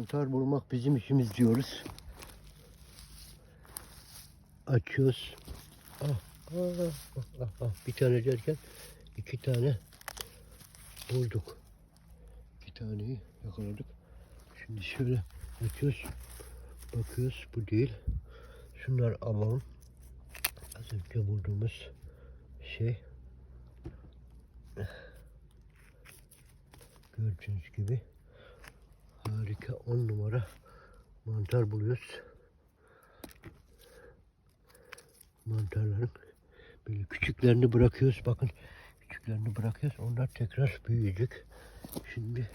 Mantar bulmak bizim işimiz diyoruz. Açıyoruz. Ah, ah, ah, ah, ah. Bir tane derken iki tane bulduk. İki taneyi yakaladık. Şimdi şöyle açıyoruz. Bakıyoruz bu değil. Şunlar alalım. Az önce bulduğumuz şey. Gördüğünüz gibi harika on numara mantar buluyoruz. Mantarların böyle küçüklerini bırakıyoruz. Bakın küçüklerini bırakıyoruz. Onlar tekrar büyüyecek. Şimdi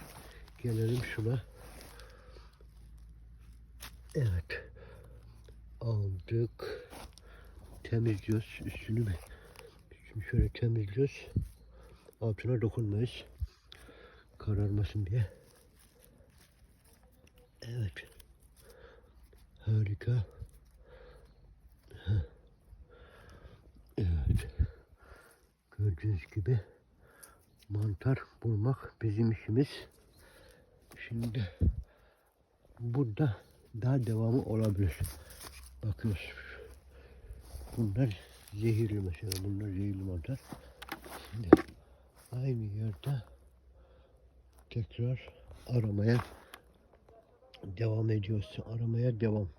gelelim şuna. Evet. Aldık. Temizliyoruz. Üstünü bir üstünü şöyle temizliyoruz. Altına dokunmayız. Kararmasın diye. Evet. Harika. Evet. Gördüğünüz gibi mantar bulmak bizim işimiz. Şimdi burada daha devamı olabilir. Bakıyoruz. Bunlar zehirli mesela. Bunlar zehirli mantar. Şimdi aynı yerde tekrar aramaya devam ediyoruz. Aramaya devam.